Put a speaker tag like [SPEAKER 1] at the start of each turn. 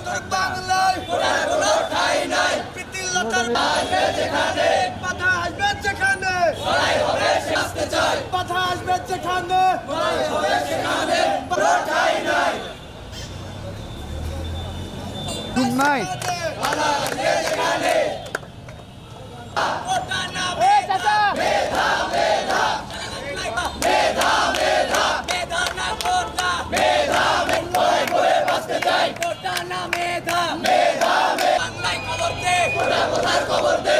[SPEAKER 1] নতুন বাংলায় কোথায় কোনো ঠাই নাই। প্রীতিলতার আসবে যেখানে কথা আসবে যেখানে। লড়াই হবে আসতে চাই কথা আসবে যেখানে লড়াই হবে সেখানে কোনো ঠাই নাই। Good night.
[SPEAKER 2] লড়াই লড়াই